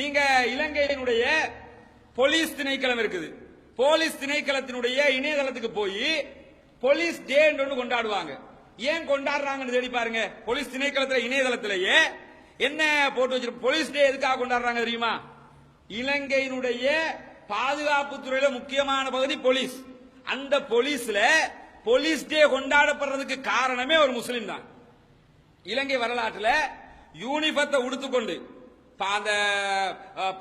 நீங்க இலங்கையினுடைய போலீஸ் திணைக்களம் இருக்குது. போலீஸ் திணைக்களத்தினுடைய இணையதளத்துக்கு போய் போலீஸ் டே ஒன்று கொண்டாடுவாங்க. ஏன் கொண்டாடுறாங்கன்னு தேடி பாருங்க. போலீஸ் திணைக்களத்தில் இணையதளத்திலேயே என்ன போட்டு வச்சிருக்க போலீஸ் டே எதுக்காக கொண்டாடுறாங்க தெரியுமா? இலங்கையினுடைய பாதுகாப்பு துறையில முக்கியமான பகுதி போலீஸ். அந்த போலீஸ்ல போலீஸ் டே கொண்டாடப்படுறதுக்கு காரணமே ஒரு முஸ்லீம் தான். இலங்கை வரலாற்றுல யூனிஃபத்தை உடுத்துக்கொண்டு அந்த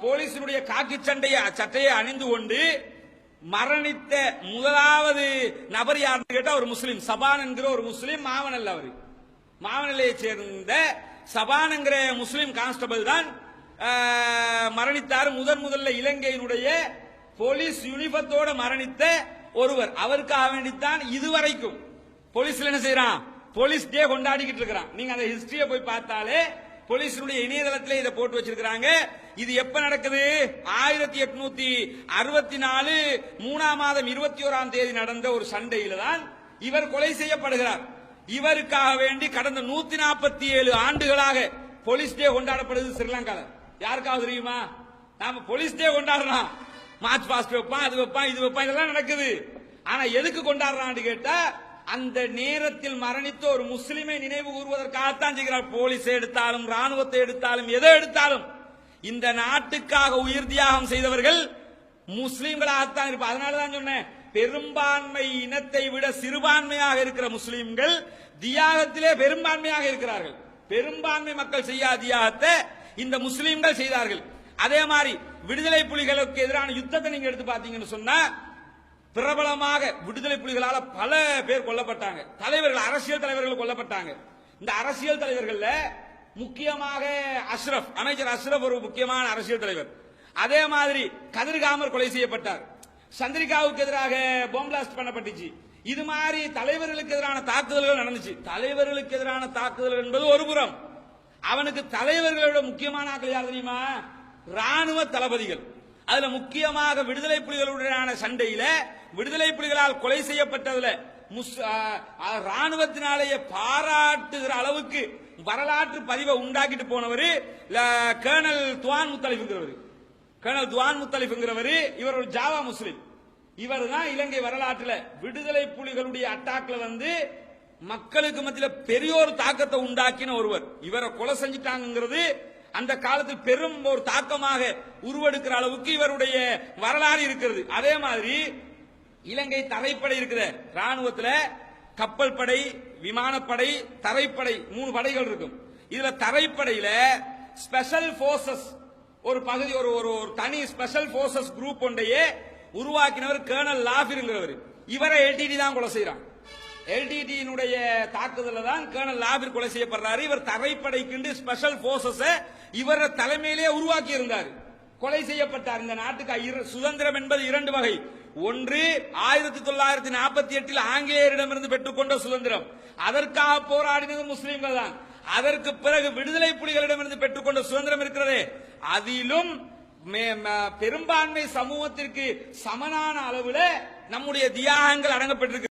போலீசினுடைய காக்கி சண்டையை சட்டையை அணிந்து கொண்டு மரணித்த முதலாவது நபர் யாருன்னு கேட்டா ஒரு முஸ்லீம். சபான் என்கிற ஒரு முஸ்லீம் மாவனல்ல அவர். மாவனலையை சேர்ந்த சபான் என்கிற முஸ்லீம் கான்ஸ்டபிள் தான் மரணித்தார். முதன் முதல்ல இலங்கையினுடைய போலீஸ் யூனிஃபத்தோட மரணித்த ஒருவர். அவருக்காக வேண்டித்தான் இதுவரைக்கும் போலீஸ்ல என்ன செய்யறான்? போலீஸ் டே கொண்டாடிக்கிட்டு இருக்கிறான். நீங்க அந்த ஹிஸ்டரிய போய் பார்த்தாலே போலீஸினுடைய இணையதளத்திலே இதை போட்டு வச்சிருக்கிறாங்க. இது எப்ப நடக்குது? ஆயிரத்தி எட்நூத்தி அறுபத்தி நாலு மூணாம் மாதம் இருபத்தி ஓராம் தேதி நடந்த ஒரு சண்டையில தான் இவர் கொலை செய்யப்படுகிறார். இவருக்காக வேண்டி கடந்த நூத்தி நாற்பத்தி ஏழு ஆண்டுகளாக போலீஸ் டே கொண்டாடப்படுது ஸ்ரீலங்கால. யாருக்காவது தெரியுமா? நாம போலீஸ் டே கொண்டாடுறோம். மார்ச் பாஸ்ட் வைப்பான் அது வைப்பான் இது வைப்பான் இதெல்லாம் நடக்குது. ஆனா எதுக்கு கொண்டாடுறான்னு கேட்டா அந்த நேரத்தில் மரணித்த ஒரு முஸ்லிமை நினைவு கூறுவதற்காகத்தான் செய்கிறார். போலீஸை எடுத்தாலும் ராணுவத்தை எடுத்தாலும் எதை எடுத்தாலும் இந்த நாட்டுக்காக உயிர் தியாகம் செய்தவர்கள் முஸ்லீம்களாகத்தான் இருப்பார். அதனாலதான் சொன்னேன் பெரும்பான்மை இனத்தை விட சிறுபான்மையாக இருக்கிற முஸ்லிம்கள் தியாகத்திலே பெரும்பான்மையாக இருக்கிறார்கள். பெரும்பான்மை மக்கள் செய்யாத தியாகத்தை இந்த முஸ்லீம்கள் செய்தார்கள். அதே மாதிரி விடுதலை புலிகளுக்கு எதிரான யுத்தத்தை நீங்க எடுத்து பாத்தீங்கன்னு சொன்னா பிரபலமாக விடுதலை புலிகளால பல பேர் கொல்லப்பட்டாங்க. தலைவர்கள் அரசியல் தலைவர்கள் கொல்லப்பட்டாங்க. இந்த அரசியல் தலைவர்கள்ல முக்கியமாக அஷ்ரப் அமைச்சர் அஷ்ரப் ஒரு முக்கியமான அரசியல் தலைவர். அதே மாதிரி கதிர்காமர் கொலை செய்யப்பட்டார். சந்திரிகாவுக்கு எதிராக பாம் பண்ணப்பட்டுச்சு. இது மாதிரி தலைவர்களுக்கு எதிரான தாக்குதல்கள் நடந்துச்சு. தலைவர்களுக்கு எதிரான தாக்குதல்கள் என்பது ஒரு புறம். அவனுக்கு தலைவர்களோட முக்கியமான ஆட்கள் யார் தெரியுமா? ராணுவ தளபதிகள். அதுல முக்கியமாக விடுதலை புலிகளுடனான சண்டையில விடுதலை புலிகளால் கொலை செய்யப்பட்டதுல ராணுவத்தினாலேயே பாராட்டுகிற அளவுக்கு வரலாற்று பதிவை உண்டாக்கிட்டு போனவர் கேர்னல் துவான் முத்தலிஃபுங்கிறவர். கேர்னல் துவான் முத்தலிஃபுங்கிறவர் இவர் ஒரு ஜாவா முஸ்லிம். இவர் தான் இலங்கை வரலாற்றில் விடுதலை புலிகளுடைய அட்டாக்ல வந்து மக்களுக்கு மத்தியில் பெரிய ஒரு தாக்கத்தை உண்டாக்கின ஒருவர். இவரை கொலை செஞ்சிட்டாங்கிறது அந்த காலத்தில் பெரும் ஒரு தாக்கமாக உருவெடுக்கிற அளவுக்கு இவருடைய வரலாறு இருக்கிறது. அதே மாதிரி இலங்கை தரைப்படை இருக்கிற ராணுவத்துல கப்பல் படை விமானப்படை தரைப்படை மூணு படைகள் இருக்கும். இதுல தரைப்படையில ஸ்பெஷல் போர்சஸ் ஒரு பகுதி ஒரு ஒரு ஒரு தனி ஸ்பெஷல் போர்சஸ் குரூப் ஒன்றையே உருவாக்கினவர் கேர்னல் லாபிருங்கிறவர் இவரை எல்டிடி தான் கொலை செய்யறான் எல்டிடியினுடைய தாக்குதல தான் கேர்னல் லாபிர் கொலை செய்யப்படுறாரு. இவர் தரைப்படைக்கு ஸ்பெஷல் போர்சஸ் இவர தலைமையிலேயே உருவாக்கி இருந்தார் கொலை செய்யப்பட்டார். இந்த நாட்டுக்கு சுதந்திரம் என்பது இரண்டு வகை. ஒன்று ஆயிரத்தி தொள்ளாயிரத்தி நாற்பத்தி எட்டில் ஆங்கிலேயரிடமிருந்து பெற்றுக்கொண்ட சுதந்திரம். அதற்காக போராடினது முஸ்லீம்கள் தான். அதற்கு பிறகு விடுதலை புலிகளிடமிருந்து பெற்றுக்கொண்ட சுதந்திரம் இருக்கிறதே. அதிலும் மே- ம- பெரும்பான்மை சமூகத்திற்கு சமனான அளவில் நம்முடைய தியாகங்கள் அடங்கப்பட்டிருக்கு.